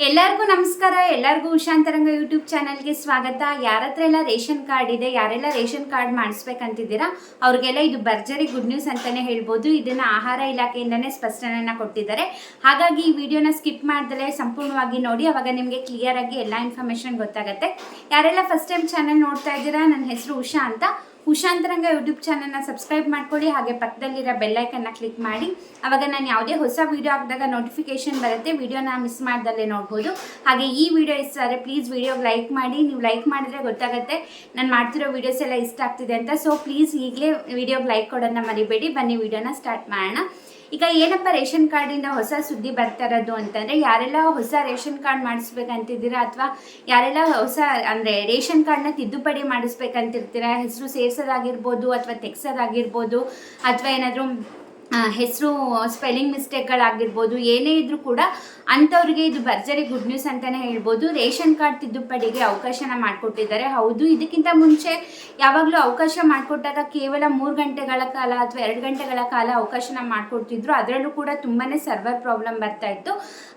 ಎಲ್ಲರಿಗೂ ನಮಸ್ಕಾರ, ಎಲ್ಲರಿಗೂ ಉಷಾಂತರಂಗ ಯೂಟ್ಯೂಬ್ ಚಾನಲ್ಗೆ ಸ್ವಾಗತ. ಯಾರ ಹತ್ರ ಎಲ್ಲ ರೇಷನ್ ಕಾರ್ಡ್ ಇದೆ, ಯಾರೆಲ್ಲ ರೇಷನ್ ಕಾರ್ಡ್ ಮಾಡಿಸ್ಬೇಕಂತಿದ್ದೀರಾ, ಅವ್ರಿಗೆಲ್ಲ ಇದು ಭರ್ಜರಿ ಗುಡ್ ನ್ಯೂಸ್ ಅಂತಾನೆ ಹೇಳ್ಬೋದು. ಇದನ್ನ ಆಹಾರ ಇಲಾಖೆಯಿಂದನೇ ಸ್ಪಷ್ಟನೆಯನ್ನ ಕೊಟ್ಟಿದ್ದಾರೆ. ಹಾಗಾಗಿ ಈ ವಿಡಿಯೋನ ಸ್ಕಿಪ್ ಮಾಡ್ದಲೇ ಸಂಪೂರ್ಣವಾಗಿ ನೋಡಿ, ಅವಾಗ ನಿಮಗೆ ಕ್ಲಿಯರ್ ಆಗಿ ಎಲ್ಲ ಇನ್ಫಾರ್ಮೇಶನ್ ಗೊತ್ತಾಗುತ್ತೆ. ಯಾರೆಲ್ಲ ಫಸ್ಟ್ ಟೈಮ್ ಚಾನಲ್ ನೋಡ್ತಾ ಇದ್ದೀರಾ, ನನ್ನ ಹೆಸರು ಉಷಾ ಅಂತ. ಉಷಾಂತರಂಗ ಯೂಟ್ಯೂಬ್ ಚಾನಲ್ನ ಸಬ್ಸ್ಕ್ರೈಬ್ ಮಾಡ್ಕೊಳ್ಳಿ, ಹಾಗೆ ಪಕ್ಕದಲ್ಲಿರೋ ಬೆಲ್ಲೈಕನ್ನ ಕ್ಲಿಕ್ ಮಾಡಿ. ಅವಾಗ ನಾನು ಯಾವುದೇ ಹೊಸ ವೀಡಿಯೋ ಹಾಕಿದಾಗ ನೋಟಿಫಿಕೇಶನ್ ಬರುತ್ತೆ, ವಿಡಿಯೋನ ಮಿಸ್ ಮಾಡ್ದಲ್ಲೇ ನೋಡ್ಬೋದು. ಹಾಗೆ ಈ ವಿಡಿಯೋ ಇಷ್ಟ ಆದರೆ ಪ್ಲೀಸ್ ವೀಡಿಯೋಗೆ ಲೈಕ್ ಮಾಡಿ. ನೀವು ಲೈಕ್ ಮಾಡಿದ್ರೆ ಗೊತ್ತಾಗುತ್ತೆ ನಾನು ಮಾಡ್ತಿರೋ ವೀಡಿಯೋಸ್ ಎಲ್ಲ ಇಷ್ಟ ಆಗ್ತಿದೆ ಅಂತ. ಸೊ ಪ್ಲೀಸ್ ಈಗಲೇ ವಿಡಿಯೋಗೆ ಲೈಕ್ ಕೊಡೋದನ್ನ ಮರಿಬೇಡಿ. ಬನ್ನಿ ವೀಡಿಯೋನ ಸ್ಟಾರ್ಟ್ ಮಾಡೋಣ. ಈಗ ಏನಪ್ಪ ರೇಷನ್ ಕಾರ್ಡಿಂದ ಹೊಸ ಸುದ್ದಿ ಬರ್ತಾ ಇರೋದು ಅಂತಂದರೆ, ಯಾರೆಲ್ಲ ಹೊಸ ರೇಷನ್ ಕಾರ್ಡ್ ಮಾಡಿಸ್ಬೇಕಂತಿದ್ದೀರಾ ಅಥವಾ ಯಾರೆಲ್ಲ ಹೊಸ ಅಂದರೆ ರೇಷನ್ ಕಾರ್ಡ್ನ ತಿದ್ದುಪಡಿ ಮಾಡಿಸ್ಬೇಕಂತಿರ್ತೀರಾ? ಹೆಸರು ಸೇರ್ಸೋದಾಗಿರ್ಬೋದು ಅಥವಾ ತೆಗ್ಸೋದಾಗಿರ್ಬೋದು ಅಥವಾ ಏನಾದರೂ ಹೆಸರು ಸ್ಪೆಲ್ಲಿಂಗ್ ಮಿಸ್ಟೇಕ್ಗಳಾಗಿರ್ಬೋದು ಏನೇ ಇದ್ರೂ ಕೂಡ ಅಂಥವ್ರಿಗೆ ಇದು ಭರ್ಜರಿ ಗುಡ್ ನ್ಯೂಸ್ ಅಂತಲೇ ಹೇಳ್ಬೋದು. ರೇಷನ್ ಕಾರ್ಡ್ ತಿದ್ದುಪಡಿಗೆ ಅವಕಾಶನ ಮಾಡಿಕೊಟ್ಟಿದ್ದಾರೆ. ಹೌದು, ಇದಕ್ಕಿಂತ ಮುಂಚೆ ಯಾವಾಗಲೂ ಅವಕಾಶ ಮಾಡಿಕೊಟ್ಟಾಗ ಕೇವಲ ಮೂರು ಗಂಟೆಗಳ ಕಾಲ ಅಥವಾ ಎರಡು ಗಂಟೆಗಳ ಕಾಲ ಅವಕಾಶನ ಮಾಡಿಕೊಡ್ತಿದ್ರು. ಅದರಲ್ಲೂ ಕೂಡ ತುಂಬಾ ಸರ್ವರ್ ಪ್ರಾಬ್ಲಮ್ ಬರ್ತಾ ಇತ್ತು.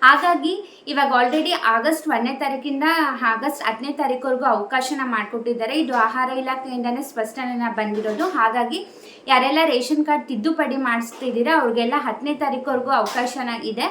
ಹಾಗಾಗಿ ಇವಾಗ ಆಲ್ರೆಡಿ ಆಗಸ್ಟ್ ಒಂದನೇ ತಾರೀಕಿಂದ ಆಗಸ್ಟ್ ಹತ್ತನೇ ತಾರೀಕುವರೆಗೂ ಅವಕಾಶನ ಮಾಡಿಕೊಟ್ಟಿದ್ದಾರೆ. ಇದು ಆಹಾರ ಇಲಾಖೆಯಿಂದನೇ ಸ್ಪಷ್ಟನೆ ಬಂದಿರೋದು. ಹಾಗಾಗಿ ಯಾರೆಲ್ಲ ರೇಷನ್ ಕಾರ್ಡ್ ತಿದ್ದುಪಡಿ ಮಾಡಿಸ್ತಿದ್ದೀರಾ? ಅವ್ರಿಗೆಲ್ಲ ಹತ್ತನೇ ತಾರೀಕುವರೆಗೂ ಅವಕಾಶನ ಇದೆ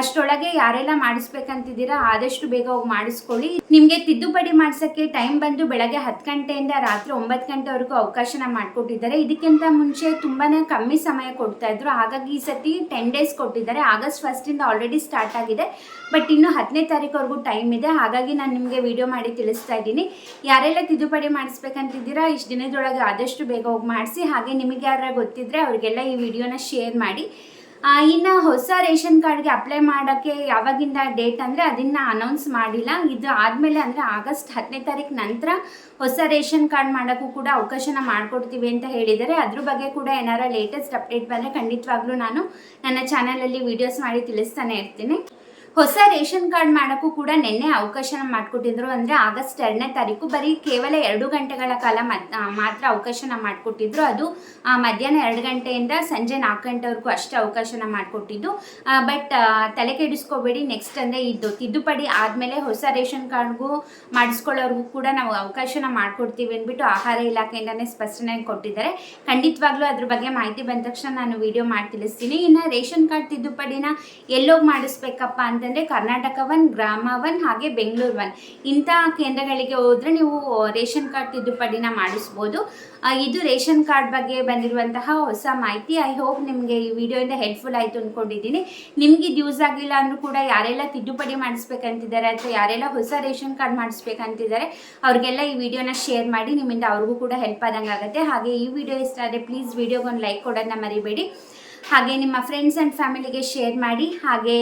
ಅಷ್ಟರೊಳಗೆ ಯಾರೆಲ್ಲ ಮಾಡಿಸ್ಬೇಕಂತಿದ್ದೀರಾ, ಆದಷ್ಟು ಬೇಗ ಹೋಗಿ ಮಾಡಿಸ್ಕೊಳ್ಳಿ. ನಿಮಗೆ ತಿದ್ದುಪಡಿ ಮಾಡಿಸೋಕ್ಕೆ ಟೈಮ್ ಬಂದು ಬೆಳಗ್ಗೆ ಹತ್ತು ಗಂಟೆಯಿಂದ ರಾತ್ರಿ ಒಂಬತ್ತು ಗಂಟೆವರೆಗೂ ಅವಕಾಶನ ಮಾಡಿಕೊಟ್ಟಿದ್ದಾರೆ. ಇದಕ್ಕಿಂತ ಮುಂಚೆ ತುಂಬಾ ಕಮ್ಮಿ ಸಮಯ ಕೊಡ್ತಾ ಇದ್ರು. ಹಾಗಾಗಿ ಈ ಸತಿ ಟೆನ್ ಡೇಸ್ ಕೊಟ್ಟಿದ್ದಾರೆ. ಆಗಸ್ಟ್ ಫಸ್ಟಿಂದ ಆಲ್ರೆಡಿ ಸ್ಟಾರ್ಟ್ ಆಗಿದೆ. ಬಟ್ ಇನ್ನು ಹತ್ತನೇ ತಾರೀಕುವರೆಗೂ ಟೈಮ್ ಇದೆ. ಹಾಗಾಗಿ ನಾನು ನಿಮಗೆ ವಿಡಿಯೋ ಮಾಡಿ ತಿಳಿಸ್ತಾ ಇದ್ದೀನಿ. ಯಾರೆಲ್ಲ ತಿದ್ದುಪಡಿ ಮಾಡಿಸ್ಬೇಕಂತಿದ್ದೀರಾ, ಇಷ್ಟು ದಿನದೊಳಗೆ ಆದಷ್ಟು ಬೇಗ ಹೋಗಿ ಮಾಡಿಸಿ. ಹಾಗೆ ನಿಮಗೆ ಯಾರ ಗೊತ್ತಿದ್ರೆ ಅವರಿಗೆಲ್ಲ ಈ ವಿಡಿಯೋನ ಶೇರ್ ಮಾಡಿ. ಇನ್ನು ಹೊಸ ರೇಷನ್ ಕಾರ್ಡ್ಗೆ ಅಪ್ಲೈ ಮಾಡೋಕ್ಕೆ ಯಾವಾಗಿಂದ ಡೇಟ್ ಅಂದರೆ ಅದನ್ನು ಅನೌನ್ಸ್ ಮಾಡಿಲ್ಲ. ಇದು ಆದಮೇಲೆ ಅಂದರೆ ಆಗಸ್ಟ್ ಹತ್ತನೇ ತಾರೀಕು ನಂತರ ಹೊಸ ರೇಷನ್ ಕಾರ್ಡ್ ಮಾಡೋಕ್ಕೂ ಕೂಡ ಅವಕಾಶನ ಮಾಡಿಕೊಡ್ತೀವಿ ಅಂತ ಹೇಳಿದ್ದಾರೆ. ಅದ್ರ ಬಗ್ಗೆ ಕೂಡ ಏನಾರ ಲೇಟೆಸ್ಟ್ ಅಪ್ಡೇಟ್ ಬಂದರೆ ಖಂಡಿತವಾಗ್ಲೂ ನಾನು ನನ್ನ ಚಾನಲಲ್ಲಿ ವೀಡಿಯೋಸ್ ಮಾಡಿ ತಿಳಿಸ್ತಾನೆ ಇರ್ತೀನಿ. ಹೊಸ ರೇಷನ್ ಕಾರ್ಡ್ ಮಾಡೋಕ್ಕೂ ಕೂಡ ನಿನ್ನೆ ಅವಕಾಶನ ಮಾಡಿಕೊಟ್ಟಿದ್ರು. ಅಂದರೆ ಆಗಸ್ಟ್ ಎರಡನೇ ತಾರೀಕು ಬರೀ ಕೇವಲ ಎರಡು ಗಂಟೆಗಳ ಕಾಲ ಮತ್- ಮಾತ್ರ ಅವಕಾಶನ ಮಾಡಿಕೊಟ್ಟಿದ್ರು. ಅದು ಮಧ್ಯಾಹ್ನ ಎರಡು ಗಂಟೆಯಿಂದ ಸಂಜೆ ನಾಲ್ಕು ಗಂಟೆವರೆಗೂ ಅಷ್ಟೇ ಅವಕಾಶನ ಮಾಡಿಕೊಟ್ಟಿದ್ದು. ಬಟ್ ತಲೆ ಕೆಡಿಸ್ಕೋಬೇಡಿ. ನೆಕ್ಸ್ಟ್ ಅಂದರೆ ಇದು ತಿದ್ದುಪಡಿ ಆದಮೇಲೆ ಹೊಸ ರೇಷನ್ ಕಾರ್ಡ್ಗೂ ಮಾಡಿಸ್ಕೊಳ್ಳೋರ್ಗೂ ಕೂಡ ನಾವು ಅವಕಾಶನ ಮಾಡಿಕೊಡ್ತೀವಿ ಅಂದ್ಬಿಟ್ಟು ಆಹಾರ ಇಲಾಖೆಯಿಂದನೇ ಸ್ಪಷ್ಟನೆ ಕೊಟ್ಟಿದ್ದಾರೆ. ಖಂಡಿತವಾಗ್ಲೂ ಅದ್ರ ಬಗ್ಗೆ ಮಾಹಿತಿ ಬಂದ ತಕ್ಷಣ ನಾನು ವಿಡಿಯೋ ಮಾಡಿ ತಿಳಿಸ್ತೀನಿ. ಇನ್ನು ರೇಷನ್ ಕಾರ್ಡ್ ತಿದ್ದುಪಡಿನ ಎಲ್ಲೋಗಿ ಮಾಡಿಸ್ಬೇಕಪ್ಪ ಅಂತಂದರೆ ಕರ್ನಾಟಕ ಒನ್ ಗ್ರಾಮ ಒನ್ ಹಾಗೆ ಬೆಂಗಳೂರು ಒನ್ ಇಂಥ ಕೇಂದ್ರಗಳಿಗೆ ಹೋದರೆ ನೀವು ರೇಷನ್ ಕಾರ್ಡ್ ತಿದ್ದುಪಡಿನ ಮಾಡಿಸ್ಬೋದು. ಇದು ರೇಷನ್ ಕಾರ್ಡ್ ಬಗ್ಗೆ ಬಂದಿರುವಂತಹ ಹೊಸ ಮಾಹಿತಿ. ಐ ಹೋಪ್ ನಿಮಗೆ ಈ ವಿಡಿಯೋಯಿಂದ ಹೆಲ್ಪ್ಫುಲ್ ಆಯಿತು ಅಂದ್ಕೊಂಡಿದ್ದೀನಿ ನಿಮಗೆ ಇದು ಯೂಸ್ ಆಗಿಲ್ಲ ಅಂದರೂ ಕೂಡ ಯಾರೆಲ್ಲ ತಿದ್ದುಪಡಿ ಮಾಡಿಸ್ಬೇಕಂತಿದ್ದಾರೆ ಅಥವಾ ಯಾರೆಲ್ಲ ಹೊಸ ರೇಷನ್ ಕಾರ್ಡ್ ಮಾಡಿಸ್ಬೇಕಂತಿದ್ದಾರೆ, ಅವ್ರಿಗೆಲ್ಲ ಈ ವಿಡಿಯೋನ ಶೇರ್ ಮಾಡಿ, ನಿಮ್ಮಿಂದ ಅವ್ರಿಗೂ ಕೂಡ ಹೆಲ್ಪ್ ಆದಂಗೆ ಆಗುತ್ತೆ. ಹಾಗೆ ಈ ವಿಡಿಯೋ ಇಷ್ಟ ಆದರೆ ಪ್ಲೀಸ್ ವಿಡಿಯೋಗೊಂದು ಲೈಕ್ ಕೊಡೋದನ್ನ ಮರಿಬೇಡಿ. ಹಾಗೆ ನಿಮ್ಮ ಫ್ರೆಂಡ್ಸ್ ಆ್ಯಂಡ್ ಫ್ಯಾಮಿಲಿಗೆ ಶೇರ್ ಮಾಡಿ. ಹಾಗೆ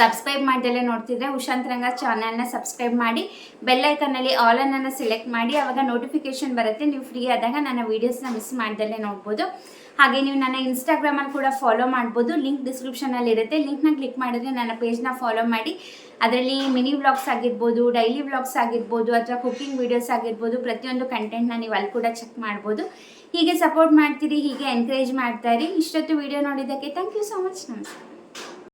ಸಬ್ಸ್ಕ್ರೈಬ್ ಮಾಡ್ದಲ್ಲೇ ನೋಡ್ತಿದ್ರೆ ಉಷಾಂತರಂಗ ಚಾನಲ್ನ ಸಬ್ಸ್ಕ್ರೈಬ್ ಮಾಡಿ ಬೆಲ್ಲೈಕನ್ನಲ್ಲಿ ಆಲ್ ಅನ್ನನ್ನು ಸೆಲೆಕ್ಟ್ ಮಾಡಿ ಆವಾಗ ನೋಟಿಫಿಕೇಶನ್ ಬರುತ್ತೆ. ನೀವು ಫ್ರೀ ಆದಾಗ ನನ್ನ ವೀಡಿಯೋಸ್ನ ಮಿಸ್ ಮಾಡ್ದಲ್ಲೇ ನೋಡ್ಬೋದು. ಹಾಗೆ ನೀವು ನನ್ನ ಇನ್ಸ್ಟಾಗ್ರಾಮಲ್ಲಿ ಕೂಡ ಫಾಲೋ ಮಾಡ್ಬೋದು. ಲಿಂಕ್ ಡಿಸ್ಕ್ರಿಪ್ಷನಲ್ಲಿ ಇರುತ್ತೆ. ಲಿಂಕ್ನ ಕ್ಲಿಕ್ ಮಾಡಿದ್ರೆ ನನ್ನ ಪೇಜ್ನ ಫಾಲೋ ಮಾಡಿ. ಅದರಲ್ಲಿ ಮಿನಿ ವ್ಲಾಗ್ಸ್ ಆಗಿರ್ಬೋದು ಡೈಲಿ ವ್ಲಾಗ್ಸ್ ಆಗಿರ್ಬೋದು, ಅಥವಾ ಕುಕಿಂಗ್ ವೀಡಿಯೋಸ್ ಆಗಿರ್ಬೋದು, ಪ್ರತಿಯೊಂದು ಕಂಟೆಂಟ್ನ ನೀವು ಅಲ್ಲಿ ಕೂಡ ಚೆಕ್ ಮಾಡ್ಬೋದು. ಹೀಗೆ ಸಪೋರ್ಟ್ ಮಾಡ್ತೀರಿ, ಹೀಗೆ ಎನ್ಕರೇಜ್ ಮಾಡ್ತಾ ಇರಿ. ಇಷ್ಟೊತ್ತು ವಿಡಿಯೋ ನೋಡಿದ್ದಕ್ಕೆ ಥ್ಯಾಂಕ್ ಯು ಸೊ ಮಚ್ ನಮಸ್ಕಾರ.